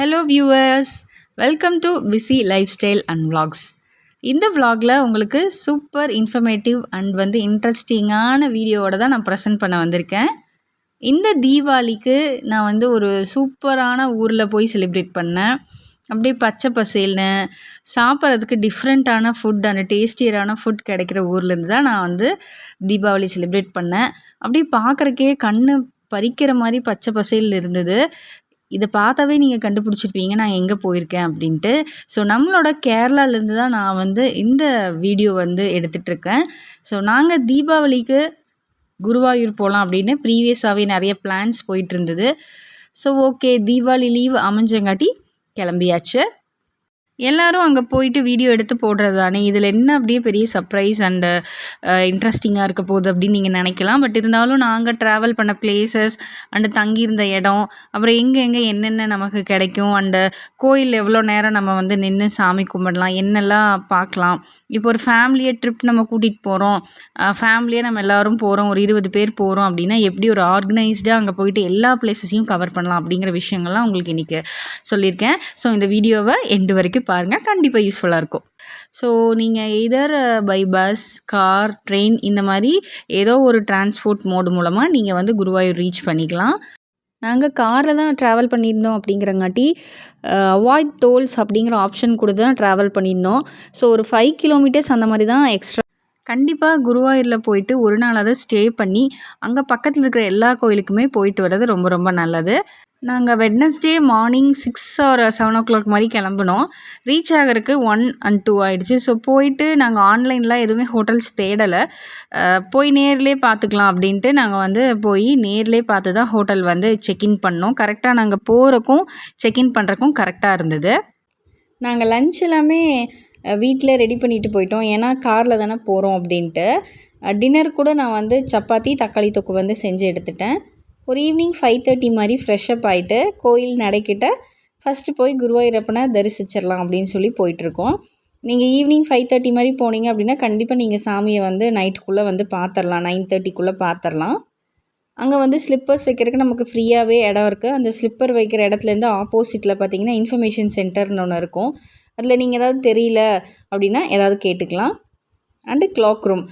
Hello viewers welcome to busy life style and vlogs. இந்த vlogல உங்களுக்கு சூப்பர் இன்ஃபர்மேட்டிவ் அண்ட் வந்து இன்ட்ரெஸ்டிங்கான வீடியோவோட தான் நான் ப்ரெசென்ட் பண்ண வந்திருக்கேன். இந்த தீபாவளிக்கு நான் வந்து ஒரு சூப்பரான ஊரில் போய் செலிப்ரேட் பண்ணேன். அப்படியே பச்சை பசேல்னு சாப்பிட்றதுக்கு டிஃப்ரெண்ட்டான ஃபுட் அண்ட் டேஸ்டியரான ஃபுட் கிடைக்கிற ஊர்லேருந்து தான் நான் வந்து தீபாவளி செலிப்ரேட் பண்ணேன். அப்படியே பார்க்குறக்கே கண்ணு பறிக்கிற மாதிரி பச்சை பசேல் இருந்தது. இதை பார்த்தாவே நீங்கள் கண்டுபிடிச்சிருப்பீங்க நான் எங்கே போயிருக்கேன்? அப்படின்ட்டு. ஸோ நம்மளோட கேரளாலேருந்து தான் நான் வந்து இந்த வீடியோ வந்து எடுத்துகிட்ருக்கேன் ஸோ நாங்கள் தீபாவளிக்கு குருவாயூர் போகலாம் அப்படின்னு ப்ரீவியஸாகவே நிறைய பிளான்ஸ் போயிட்டு இருந்தது ஸோ ஓகே தீபாவளி லீவ் அமைஞ்சங்காட்டி கிளம்பியாச்சு. எல்லாரும் அங்கே போயிட்டு வீடியோ எடுத்து போடுறது தானே இதில் என்ன அப்படியே பெரிய சர்ப்ரைஸ் அண்டு இன்ட்ரெஸ்டிங்காக இருக்க போகுது அப்படின்னு நீங்கள் நினைக்கலாம். பட் இருந்தாலும் நாங்கள் ட்ராவல் பண்ண பிளேசஸ் அண்டு தங்கியிருந்த இடம் அப்புறம் எங்கே எங்கே என்னென்ன நமக்கு கிடைக்கும்? அண்டு கோயில் எவ்வளோ நேரம் நம்ம வந்து நின்று சாமி கும்பிடலாம்? என்னெல்லாம் பார்க்கலாம்? இப்போ ஒரு ஃபேமிலியை ட்ரிப் நம்ம கூட்டிகிட்டு போகிறோம் ஃபேமிலியாக நம்ம எல்லோரும் போகிறோம் ஒரு இருபது பேர் போகிறோம் அப்படின்னா எப்படி ஒரு ஆர்கனைஸ்டாக அங்கே போயிட்டு எல்லா பிளேசஸையும் கவர் பண்ணலாம் அப்படிங்கிற விஷயங்கள்லாம் உங்களுக்கு இன்றைக்கி சொல்லியிருக்கேன். ஸோ இந்த வீடியோவை எண்டு வரைக்கும் பாருங்கள் கண்டிப்பாக யூஸ்ஃபுல்லாக இருக்கும். ஸோ நீங்கள் either by bus car train இந்த மாதிரி ஏதோ ஒரு டிரான்ஸ்போர்ட் மோடு மூலமாக நீங்கள் வந்து குருவாயூர் ரீச் பண்ணிக்கலாம். நாங்கள் காரில் தான் ட்ராவல் பண்ணியிருந்தோம் அப்படிங்கிறங்காட்டி அவாய்ட் uh, டோல்ஸ் அப்படிங்கிற ஆப்ஷன் கூட தான் ட்ராவல் பண்ணியிருந்தோம். ஸோ ஒரு ஃபைவ் கிலோமீட்டர்ஸ் அந்த மாதிரி தான் எக்ஸ்ட்ரா கண்டிப்பாக குருவாயூரில் போயிட்டு ஒரு நாளாவது ஸ்டே பண்ணி அங்கே பக்கத்தில் இருக்கிற எல்லா கோயிலுக்குமே போயிட்டு வர்றது ரொம்ப ரொம்ப நல்லது. நாங்கள் Wednesday morning six or seven o'clock மாதிரி கிளம்புனோம். ரீச் ஆகிறதுக்கு ஒன் அண்ட் டூ ஆகிடுச்சு ஸோ போயிட்டு நாங்கள் ஆன்லைனில் எதுவுமே ஹோட்டல்ஸ் தேடலை. போய் நேர்லேயே பார்த்துக்கலாம் அப்படின்ட்டு நாங்கள் வந்து போய் நேர்லேயே பார்த்து தான் ஹோட்டல் வந்து செக்இன் பண்ணோம். கரெக்டாக நாங்கள் போகிறக்கும் செக்இன் பண்ணுறக்கும் கரெக்டாக இருந்தது. நாங்கள் லஞ்ச் எல்லாமே வீட்டில் ரெடி பண்ணிட்டு போயிட்டோம். ஏன்னா காரில் தானே போகிறோம் அப்படின்ட்டு. டின்னர் கூட நான் வந்து சப்பாத்தி தக்காளி தொக்கு வந்து செஞ்சு எடுத்துட்டேன். ஒரு ஈவினிங் ஃபைவ் தேர்ட்டி மாதிரி ஃப்ரெஷ்அப் ஆகிட்டு கோயில் நடைக்கிட்ட ஃபஸ்ட்டு போய் குருவாயூரப்பனை தரிசிச்சிடலாம் அப்படின்னு சொல்லி போயிட்டுருக்கோம். நீங்கள் ஈவினிங் ஃபைவ் தேர்ட்டி மாதிரி போனீங்க அப்படின்னா கண்டிப்பாக நீங்கள் சாமியை வந்து நைட்டுக்குள்ளே வந்து பார்த்துடலாம் நைன் தேர்ட்டிக்குள்ளே பார்த்துடலாம் அங்கே வந்து ஸ்லிப்பர்ஸ் வைக்கிறதுக்கு நமக்கு ஃப்ரீயாகவே இடம் இருக்குது அந்த ஸ்லிப்பர் வைக்கிற இடத்துலேருந்து ஆப்போசிட்டில் பார்த்தீங்கன்னா இன்ஃபர்மேஷன் சென்டர்னு ஒன்று இருக்கும். அதில் நீங்கள் ஏதாவது தெரியல அப்படின்னா ஏதாவது கேட்டுக்கலாம். அண்டு கிளாக் ரூம்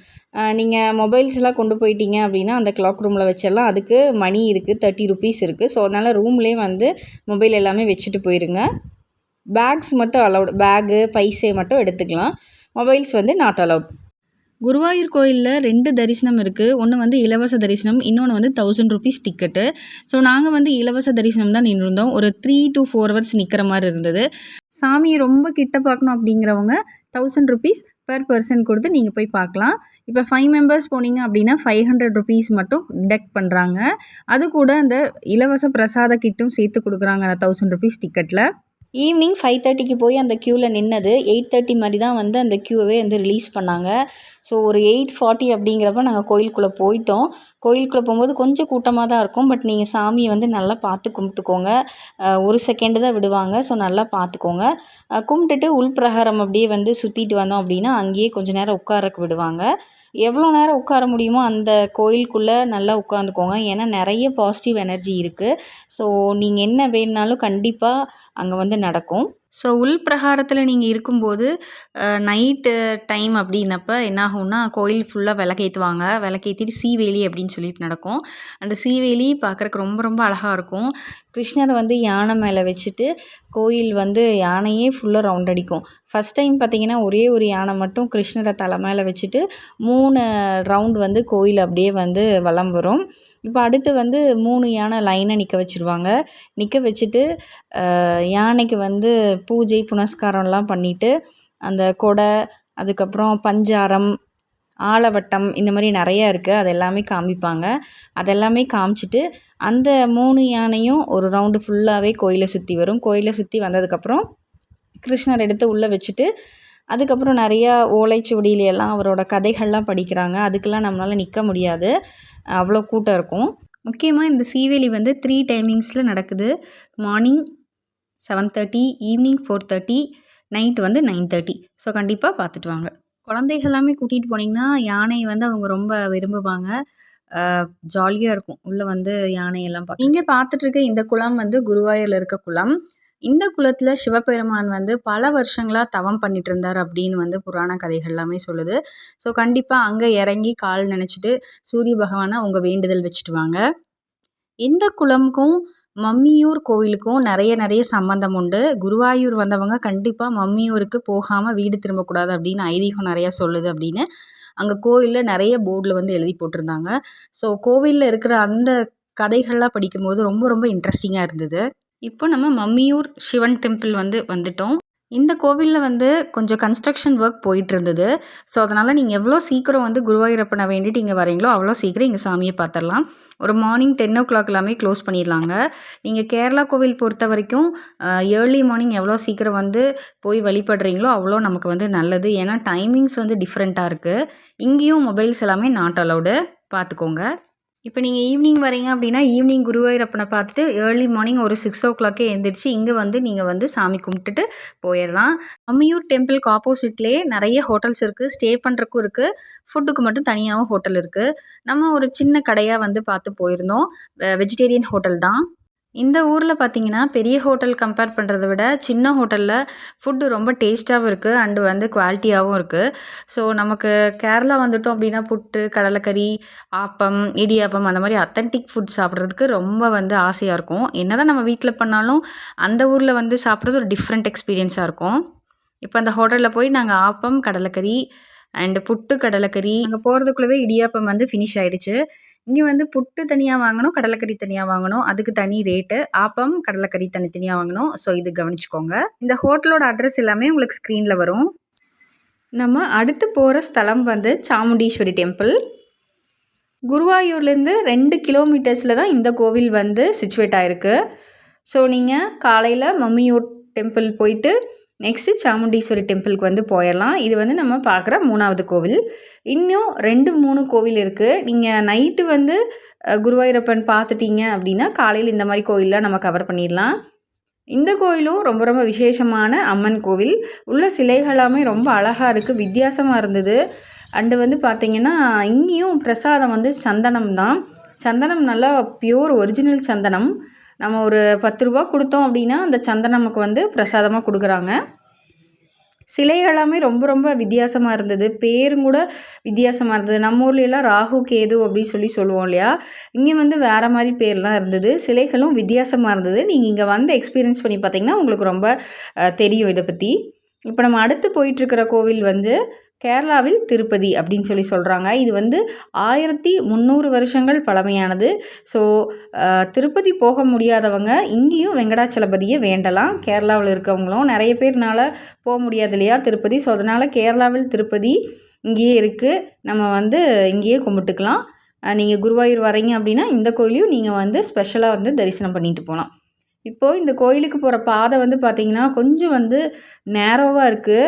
நீங்கள் மொபைல்ஸ் எல்லாம் கொண்டு போயிட்டீங்க அப்படின்னா அந்த கிளாக் ரூமில் வச்சிடலாம். அதுக்கு மணி இருக்குது தேர்ட்டி ருபீஸ் இருக்குது ஸோ அதனால் ரூம்லேயே வந்து மொபைல் எல்லாமே வச்சுட்டு போயிருங்க. பேக்ஸ் மட்டும் அலௌட் பேகு பைசே மட்டும் எடுத்துக்கலாம். மொபைல்ஸ் வந்து நாட் அலௌட் குருவாயூர் கோயிலில் ரெண்டு தரிசனம் இருக்குது ஒன்று வந்து இலவச தரிசனம் இன்னொன்று வந்து தௌசண்ட் ருபீஸ் டிக்கெட்டு ஸோ நாங்கள் வந்து இலவச தரிசனம் தான் நின்றுருந்தோம். ஒரு த்ரீ டு ஃபோர் ஹவர்ஸ் நிற்கிற மாதிரி இருந்தது. சாமியை ரொம்ப கிட்ட பார்க்கணும் அப்படிங்கிறவங்க தௌசண்ட் ருபீஸ் பெர் பர்சன் கொடுத்து நீங்கள் போய் பார்க்கலாம். இப்போ ஃபைவ் மெம்பர்ஸ் போனீங்க அப்படின்னா ஃபைவ் ஹண்ட்ரட் ருபீஸ் மட்டும் டெக் பண்ணுறாங்க அது கூட அந்த இலவச பிரசாத கிட்டும் சேர்த்து கொடுக்குறாங்க அந்த தௌசண்ட் ருபீஸ் டிக்கெட்டில் ஈவினிங் ஃபைவ் தேர்ட்டிக்கு போய் அந்த க்யூவில் நின்னது எயிட் தேர்ட்டி மாதிரி தான் வந்து அந்த க்யூவை வந்து ரிலீஸ் பண்ணாங்க. ஸோ ஒரு எயிட் ஃபார்ட்டி அப்படிங்கிறப்ப நாங்கள் கோயிலுக்குள்ளே போயிட்டோம். கோயிலுக்குள்ளே போகும்போது கொஞ்சம் கூட்டமாக தான் இருக்கும். பட் நீங்கள் சாமியை வந்து நல்லா பார்த்து கும்பிட்டுக்கோங்க. ஒரு செகண்டு தான் விடுவாங்க. ஸோ நல்லா பார்த்துக்கோங்க. கும்பிட்டுட்டு உள்பிரகாரம் அப்படியே வந்து சுற்றிட்டு வந்தோம் அப்படின்னா அங்கேயே கொஞ்சம் நேரம் உட்காரக்கு விடுவாங்க. எவ்வளோ நேரம் உட்கார முடியுமோ அந்த கோயிலுக்குள்ளே நல்லா உட்காந்துக்கோங்க. ஏன்னா நிறைய பாசிட்டிவ் எனர்ஜி இருக்குது ஸோ நீங்கள் என்ன வேணுனாலும் கண்டிப்பாக அங்கே வந்து நடக்கும். ஸோ உள் பிரகாரத்தில் நீங்கள் இருக்கும்போது நைட்டு டைம் அப்படின்னப்ப என்னாகும்னா கோயில் ஃபுல்லாக விளக்கேற்றுவாங்க விளக்கேற்றிட்டு சீவேலி அப்படின்னு சொல்லிட்டு நடக்கும். அந்த சீவேலி பார்க்குறக்கு ரொம்ப ரொம்ப அழகாக இருக்கும். கிருஷ்ணரை வந்து யானை மேலே வச்சுட்டு கோயில் வந்து யானையே ஃபுல்லாக ரவுண்ட் அடிக்கும். ஃபஸ்ட் டைம் பார்த்திங்கன்னா ஒரே ஒரு யானை மட்டும் கிருஷ்ணரை தலை மேலே வச்சுட்டு மூணு ரவுண்ட் வந்து கோயில் அப்படியே வந்து வலம் வரும். இப்போ அடுத்து வந்து மூணு யானை லைனாக நிற்க வச்சுருவாங்க. நிற்க வச்சுட்டு யானைக்கு வந்து பூஜை புனஸ்காரம்லாம் பண்ணிவிட்டு அந்த கொடை அதுக்கப்புறம் பஞ்சாரம் ஆலவட்டம் இந்த மாதிரி நிறையா இருக்குது அது எல்லாமே காமிப்பாங்க. அதெல்லாமே காமிச்சிட்டு அந்த மூணு யானையும் ஒரு ரவுண்டு ஃபுல்லாகவே கோயிலை சுற்றி வரும். கோயிலை சுற்றி வந்ததுக்கப்புறம் கிருஷ்ணர் எடுத்து உள்ளே வச்சுட்டு அதுக்கப்புறம் நிறையா ஓலைச்சுவடியிலெல்லாம் அவரோட கதைகள்லாம் படிக்கிறாங்க. அதுக்கெல்லாம் நம்மளால் நிற்க முடியாது. அவ்வளோ கூட்டம் இருக்கும். முக்கியமாக இந்த சீவேலி வந்து த்ரீ டைமிங்ஸில் நடக்குது. Morning seven thirty evening four thirty night வந்து நைன் தேர்ட்டி ஸோ கண்டிப்பாக பார்த்துட்டு வாங்க. குழந்தைகள் எல்லாமே கூட்டிகிட்டு போனீங்கன்னா யானை வந்து அவங்க ரொம்ப விரும்புவாங்க. ஜாலியாக இருக்கும். உள்ளே வந்து யானையெல்லாம் பார்க்க. இங்கே பார்த்துட்ருக்க இந்த குளம் வந்து குருவாயூரில் இருக்க குளம். இந்த குளத்தில் சிவபெருமான் வந்து பல வருஷங்களாக தவம் பண்ணிட்டு இருந்தார் அப்படின்னு வந்து புராண கதைகள் எல்லாமே சொல்லுது. ஸோ கண்டிப்பாக அங்கே இறங்கி கால் நினச்சிட்டு சூரிய பகவானை அவங்க வேண்டுதல் வச்சுட்டு வாங்க. இந்த குளம்க்கும் மம்மியூர் கோவிலுக்கும் நிறைய நிறைய சம்மந்தம் உண்டு. குருவாயூர் வந்தவங்க கண்டிப்பாக மம்மியூருக்கு போகாமல் வீடு திரும்பக்கூடாது அப்படின்னு ஐதீகம் நிறையா சொல்லுது அப்படின்னு அங்கே கோவிலில் நிறைய போர்டில் வந்து எழுதி போட்டிருந்தாங்க. ஸோ கோவிலில் இருக்கிற அந்த கதைகள்லாம் படிக்கும்போது ரொம்ப ரொம்ப இன்ட்ரெஸ்டிங்காக இருந்தது. இப்போ நம்ம மம்மியூர் சிவன் டெம்பிள் வந்து வந்துட்டோம். இந்த கோவிலில் வந்து கொஞ்சம் கன்ஸ்ட்ரக்ஷன் ஒர்க் போயிட்டு இருந்தது ஸோ அதனால் நீங்கள் எவ்வளோ சீக்கிரம் வந்து குருவாயூரப்பனை வேண்டிட்டு இங்கே வரீங்களோ அவ்வளோ சீக்கிரம் இங்கே சாமியை பார்த்துடலாம். ஒரு மார்னிங் டென் ஓ கிளாக் எல்லாமே க்ளோஸ் பண்ணிடலாங்க. நீங்கள் கேரளா கோவில் பொறுத்த வரைக்கும் ஏர்லி மார்னிங் எவ்வளோ சீக்கிரம் வந்து போய் வழிபடுறீங்களோ அவ்வளோ நமக்கு வந்து நல்லது. ஏன்னா டைமிங்ஸ் வந்து டிஃப்ரெண்ட்டாக இருக்குது இங்கேயும் மொபைல்ஸ் எல்லாமே நாட் அலவுடு பார்த்துக்கோங்க. இப்போ நீங்கள் ஈவினிங் வரீங்க அப்படின்னா ஈவினிங் குருவாயூரப்பனை பார்த்துட்டு ஏர்லி மார்னிங் ஒரு சிக்ஸ் ஓ கிளாக்கே எழுந்திரிச்சு இங்கே வந்து நீங்கள் வந்து சாமி கும்பிட்டுட்டு போயிடலாம். அம்மியூர் டெம்பிளுக்கு ஆப்போசிட்லேயே நிறைய ஹோட்டல்ஸ் இருக்குது ஸ்டே பண்ணுறக்கும் இருக்குது ஃபுட்டுக்கு மட்டும் தனியாகவும் ஹோட்டல் இருக்குது நம்ம ஒரு சின்ன கடையாக வந்து பார்த்து போயிருந்தோம். வெஜிடேரியன் ஹோட்டல் தான். இந்த ஊரில் பார்த்தீங்கன்னா பெரிய ஹோட்டல் கம்பேர் பண்ணுறத விட சின்ன ஹோட்டலில் ஃபுட்டு ரொம்ப டேஸ்ட்டாகவும் இருக்குது அண்டு வந்து குவாலிட்டியாகவும் இருக்குது ஸோ நமக்கு கேரளா வந்துட்டோம் அப்படின்னா புட்டு கடலைக்கறி ஆப்பம் இடியாப்பம் அந்த மாதிரி அத்தன்டிக் ஃபுட் சாப்பிட்றதுக்கு ரொம்ப வந்து ஆசையாக இருக்கும். என்ன தான் நம்ம வீட்டில் பண்ணாலும் அந்த ஊரில் வந்து சாப்பிட்றது ஒரு டிஃப்ரெண்ட் எக்ஸ்பீரியன்ஸாக இருக்கும். இப்போ அந்த ஹோட்டலில் போய் நாங்கள் ஆப்பம் கடலைக்கறி அண்டு புட்டு கடலைக்கறி அங்கே போகிறதுக்குள்ளவே இடியாப்பம் வந்து ஃபினிஷ் ஆகிடுச்சு இங்கே வந்து புட்டு தனியாக வாங்கணும் கடலைக்கறி தனியாக வாங்கணும். அதுக்கு தனி ரேட்டு ஆப்பம் கடலைக்கறி தனித்தனியாக வாங்கணும். ஸோ இது கவனிச்சுக்கோங்க. இந்த ஹோட்டலோட அட்ரஸ் எல்லாமே உங்களுக்கு ஸ்க்ரீனில் வரும். நம்ம அடுத்து போகிற ஸ்தலம் வந்து சாமுண்டீஸ்வரி டெம்பிள் குருவாயூர்லேருந்து ரெண்டு கிலோமீட்டர்ஸில் தான் இந்த கோவில் வந்து சுச்சுவேட் ஆகிருக்கு ஸோ நீங்கள் காலையில் மம்மியூர் டெம்பிள் போயிட்டு நெக்ஸ்ட்டு சாமுண்டீஸ்வரி டெம்பிளுக்கு வந்து போயிடலாம் இது வந்து நம்ம பார்க்குற மூணாவது கோவில். இன்னும் ரெண்டு மூணு கோவில் இருக்குது நீங்கள் நைட்டு வந்து குருவாயூரப்பன் பார்த்துட்டீங்க அப்படின்னா காலையில் இந்த மாதிரி கோயிலெலாம் நம்ம கவர் பண்ணிடலாம் இந்த கோயிலும் ரொம்ப ரொம்ப விசேஷமான அம்மன் கோவில். உள்ள சிலைகளாமே ரொம்ப அழகாக இருக்குது வித்தியாசமாக இருந்தது. அண்டு வந்து பார்த்திங்கன்னா இங்கேயும் பிரசாதம் வந்து சந்தனம் தான் சந்தனம் நல்லா பியூர் ஒரிஜினல் சந்தனம். நம்ம ஒரு பத்து ரூபா கொடுத்தோம் அப்படின்னா அந்த சந்தை நமக்கு வந்து பிரசாதமாக கொடுக்குறாங்க. சிலை எல்லாமே ரொம்ப ரொம்ப வித்தியாசமாக இருந்தது. பேரும் கூட வித்தியாசமாக இருந்தது. நம்ம ஊர்லெலாம் ராகு கேது அப்படின்னு சொல்லி சொல்லுவோம் இல்லையா? இங்கே வந்து வேறு மாதிரி பேர்லாம் இருந்தது. சிலைகளும் வித்தியாசமாக இருந்தது. நீங்கள் இங்கே வந்து எக்ஸ்பீரியன்ஸ் பண்ணி பார்த்தீங்கன்னா உங்களுக்கு ரொம்ப தெரியும் இதை பற்றி இப்போ நம்ம அடுத்து போயிட்டுருக்கிற கோவில் வந்து கேரளாவில் திருப்பதி அப்படின்னு சொல்லி சொல்கிறாங்க இது வந்து ஆயிரத்தி முந்நூறு வருஷங்கள் பழமையானது. ஸோ திருப்பதி போக முடியாதவங்க இங்கேயும் வெங்கடாச்சலபதியை வேண்டலாம். கேரளாவில் இருக்கவங்களும் நிறைய பேர்னால போக முடியாது இல்லையா திருப்பதி. ஸோ அதனால் கேரளாவில் திருப்பதி இங்கேயே இருக்குது நம்ம வந்து இங்கேயே கும்பிட்டுக்கலாம். நீங்கள் குருவாயூர் வரீங்க அப்படின்னா இந்த கோயிலையும் நீங்கள் வந்து ஸ்பெஷலாக வந்து தரிசனம் பண்ணிட்டு போகலாம். இப்போது இந்த கோயிலுக்கு போகிற பாதை வந்து பார்த்திங்கன்னா கொஞ்சம் வந்து நேரோவாக இருக்குது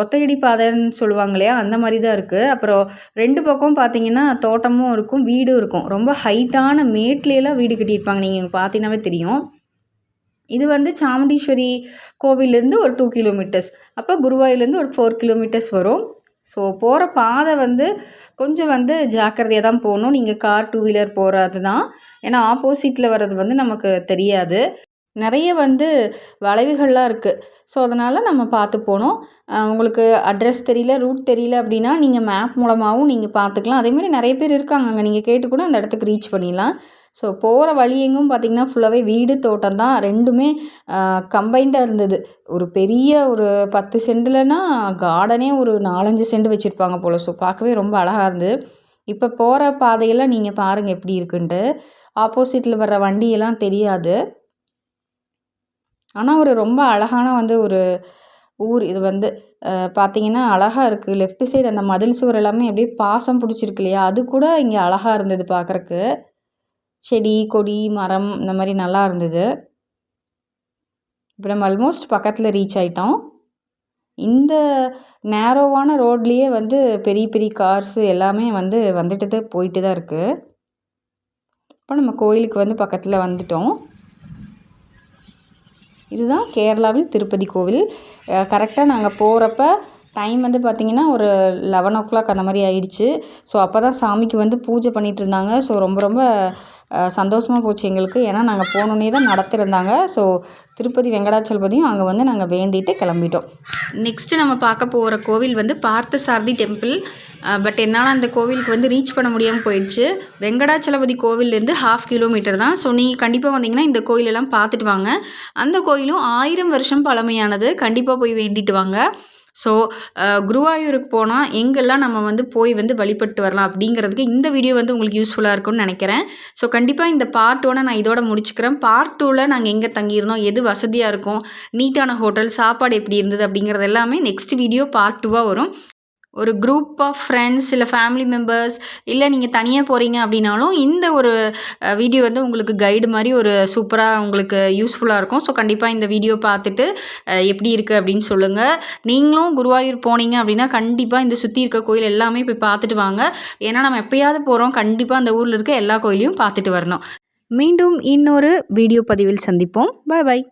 ஒத்தையடி பாதைன்னு சொல்லுவாங்க இல்லையா? அந்த மாதிரி தான் இருக்குது அப்புறம் ரெண்டு பக்கம் பார்த்தீங்கன்னா தோட்டமும் இருக்கும் வீடும் இருக்கும். ரொம்ப ஹைட்டான மேட்லேலாம் வீடு கட்டியிருப்பாங்க. நீங்கள் பார்த்தீங்கன்னாவே தெரியும். இது வந்து சாமுண்டீஸ்வரி கோவிலேருந்து ஒரு டூ கிலோமீட்டர்ஸ் அப்போ குருவாயூர்லேருந்து ஒரு ஃபோர் கிலோமீட்டர்ஸ் வரும். ஸோ போகிற பாதை வந்து கொஞ்சம் வந்து ஜாக்கிரதையாக தான் போகணும். நீங்கள் கார் டூ வீலர் போகிறது தான் ஏன்னா ஆப்போசிட்டில் வர்றது வந்து நமக்கு தெரியாது. நிறைய வந்து வளைவுகள்லாம் இருக்குது ஸோ அதனால் நம்ம பார்த்து போகணும் உங்களுக்கு அட்ரஸ் தெரியல ரூட் தெரியல அப்படின்னா நீங்கள் மேப் மூலமாகவும் நீங்கள் பார்த்துக்கலாம். அதேமாதிரி நிறைய பேர் இருக்காங்க அங்கே நீங்கள் கேட்டு கூட அந்த இடத்துக்கு ரீச் பண்ணிடலாம். ஸோ போகிற வழி எங்கும் பார்த்திங்கன்னா ஃபுல்லாகவே வீடு தோட்டம் தான். ரெண்டுமே கம்பைண்டாக இருந்தது. ஒரு பெரிய ஒரு பத்து சென்டில்னா கார்டனே ஒரு நாலஞ்சு செண்டு வச்சுருப்பாங்க போல். ஸோ பார்க்கவே ரொம்ப அழகாக இருந்தது. இப்போ போகிற பாதையெல்லாம் நீங்கள் பாருங்கள் எப்படி இருக்குன்ட்டு. ஆப்போசிட்டில் வர்ற வண்டியெல்லாம் தெரியாது. ஆனால் ஒரு ரொம்ப அழகான வந்து ஒரு ஊர். இது வந்து பார்த்தீங்கன்னா அழகாக இருக்குது லெஃப்ட் சைடு அந்த மதில் சுவர் எல்லாமே அப்படியே பாசம் பிடிச்சிருக்கு இல்லையா? அது கூட இங்கே அழகாக இருந்தது பார்க்குறக்கு செடி கொடி மரம் இந்த மாதிரி நல்லா இருந்தது. இப்போ நம்ம ஆல்மோஸ்ட் பக்கத்தில் ரீச் ஆகிட்டோம் இந்த நேரோவான ரோட்லேயே வந்து பெரிய பெரிய கார்ஸு எல்லாமே வந்து வந்துட்டு தான் போயிட்டு தான் இருக்குது இப்போ நம்ம கோயிலுக்கு வந்து பக்கத்தில் வந்துட்டோம். இதுதான் கேரளாவில் திருப்பதி கோவில். கரெக்டாக நாங்கள் போகிறப்ப டைம் வந்து பார்த்திங்கன்னா ஒரு லெவன் ஓ கிளாக் அந்த மாதிரி ஆயிடுச்சு. ஸோ அப்போ தான் சாமிக்கு வந்து பூஜை பண்ணிகிட்டு இருந்தாங்க. ஸோ ரொம்ப ரொம்ப சந்தோஷமாக போச்சு எங்களுக்கு. ஏன்னா நாங்கள் போனோன்னே தான் நடத்திருந்தாங்க. ஸோ திருப்பதி வெங்கடாச்சலபதியும் அங்கே வந்து நாங்கள் வேண்டிட்டு கிளம்பிட்டோம். நெக்ஸ்ட்டு நம்ம பார்க்க போகிற கோவில் வந்து பார்த்தசாரதி டெம்பிள் பட் என்னால் அந்த கோவிலுக்கு வந்து ரீச் பண்ண முடியாமல் போயிடுச்சு. வெங்கடாச்சலபதி கோவில்லேருந்து ஹாஃப் கிலோமீட்டர் தான். ஸோ நீங்கள் கண்டிப்பாக வந்தீங்கன்னா இந்த கோயிலெல்லாம் பார்த்துட்டு வாங்க. அந்த கோயிலும் ஆயிரம் வருஷம் பழமையானது. கண்டிப்பாக போய் வேண்டிட்டு வாங்க. ஸோ குருவாயூருக்கு போனால் எங்கெல்லாம் நம்ம வந்து போய் வந்து வழிபட்டு வரலாம் அப்படிங்கிறதுக்கு இந்த வீடியோ வந்து உங்களுக்கு யூஸ்ஃபுல்லாக இருக்கும்னு நினைக்கிறேன். ஸோ கண்டிப்பாக இந்த பார்ட் ஒன்னை நான் இதோட முடிச்சுக்கிறேன். பார்ட் டூவில் நாங்கள் எங்கே தங்கியிருந்தோம் எது வசதியாக இருக்கும் நீட்டான ஹோட்டல் சாப்பாடு எப்படி இருந்தது அப்படிங்கிறது எல்லாமே நெக்ஸ்ட் வீடியோ பார்ட் டூவாக வரும். ஒரு குரூப் ஆஃப் ஃப்ரெண்ட்ஸ் இல்லை ஃபேமிலி மெம்பர்ஸ் இல்லை நீங்கள் தனியாக போகிறீங்க அப்படின்னாலும் இந்த ஒரு வீடியோ வந்து உங்களுக்கு கைடு மாதிரி ஒரு சூப்பராக உங்களுக்கு யூஸ்ஃபுல்லாக இருக்கும். ஸோ கண்டிப்பாக இந்த வீடியோ பார்த்துட்டு எப்படி இருக்குது அப்படின்னு சொல்லுங்கள் நீங்களும் குருவாயூர் போனீங்க அப்படின்னா கண்டிப்பாக இந்த சுற்றி இருக்க கோயில் எல்லாமே போய் பார்த்துட்டு வாங்க. ஏன்னா நம்ம எப்பயாவது போகிறோம் கண்டிப்பாக அந்த ஊரில் இருக்க எல்லா கோயிலையும் பார்த்துட்டு வரணும். மீண்டும் இன்னொரு வீடியோ பதிவில் சந்திப்போம். பாய் பாய்